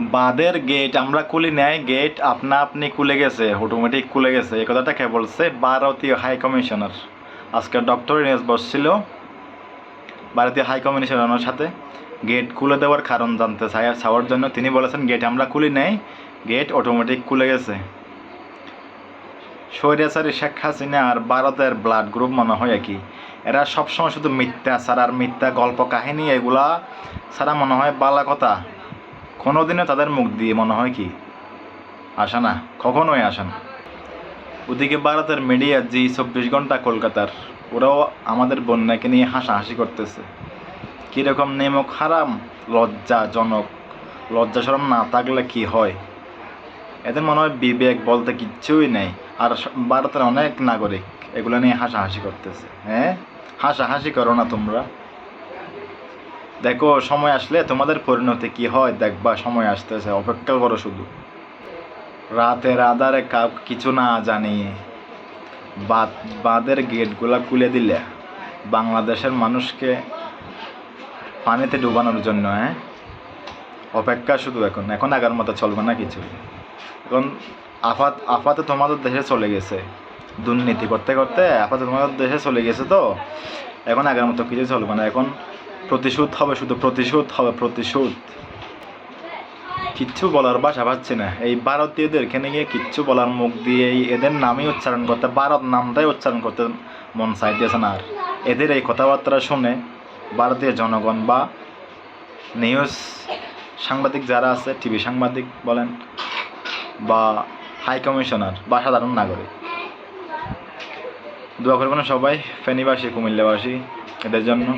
বাঁধের গেট আমরা খুলি নেয় গেট আপনা আপনি খুলে গেছে অটোমেটিক খুলে গেছে। এই কথাটা কে বলছে? ভারতীয় হাই কমিশনার আজকে ডক্টর ইনেস বসছিল ভারতীয় হাই কমিশনারের সাথে। গেট খুলে দেওয়ার কারণ জানতে চাই, চাওয়ার জন্য তিনি বলেছেন গেট আমরা খুলি নেই গেট অটোমেটিক খুলে গেছে। স্বৈরাচারী শেখ হাসিনা আর ভারতের ব্লাড গ্রুপ মনে হয় একই। এরা সবসময় শুধু মিথ্যা ছাড়া আর মিথ্যা গল্প কাহিনী, এগুলা ছাড়া মনে হয় বালা কথা। কোনোদিনও তাদের মুখ দিয়ে মনে হয় কি? আসে না, কখনোই আসে না। ওদিকে ভারতের মিডিয়া জি চব্বিশ ঘণ্টা কলকাতার, ওরাও আমাদের বন্যাকে নিয়ে হাসাহাসি করতেছে। কীরকম নেমক হারাম, লজ্জাজনক। লজ্জা সরম না থাকলে কি হয়? এদের মনে হয় বিবেক বলতে কিচ্ছুই নেই। আর ভারতের অনেক নাগরিক এগুলো নিয়ে হাসাহাসি করতেছে। হ্যাঁ? হাসাহাসি করো না তোমরা। দেখো, সময় আসলে তোমাদের পরিণতি কি হয়? দেখবা, সময় আসতেছে, অপেক্ষা করো শুধু। রাতের আধারে কাউ কিছু না জানি। বাদ, বাঁধের গেটগুলা খুলে দিলে বাংলাদেশের মানুষকে পানিতে ডুবানোর জন্য হ্যাঁ? অপেক্ষা শুধু এখন। এখন আগের মতো চলবে না কিছু। এখন আফাত, আফাতে তোমাদের দেশে চলে গেছে। দুর্নীতি করতে করতে আপাতত তোমাদের দেশে চলে গেছে তো? এখন আগের মতো কিছু চলবে না। এখন প্রতিশোধ হবে, শুধু প্রতিশোধ হবে, প্রতিশোধ। কিচ্ছু বলার ভাষা পাচ্ছি না। এই ভারতীয়দের এখানে গিয়ে কিচ্ছু বলার মুখ দিয়ে এদের নামই উচ্চারণ করতে, ভারত নামটাই উচ্চারণ করতে মন চাইতেছে না আর। এদের এই কথাবার্তা শুনে ভারতীয় জনগণ বা নিউজ সাংবাদিক যারা আছে, টিভি সাংবাদিক বলেন বা হাই কমিশনার বা সাধারণ নাগরিক, দোয়া করবেন সবাই, ফেনীবাসী, কুমিল্লাবাসী, এদের জন্য।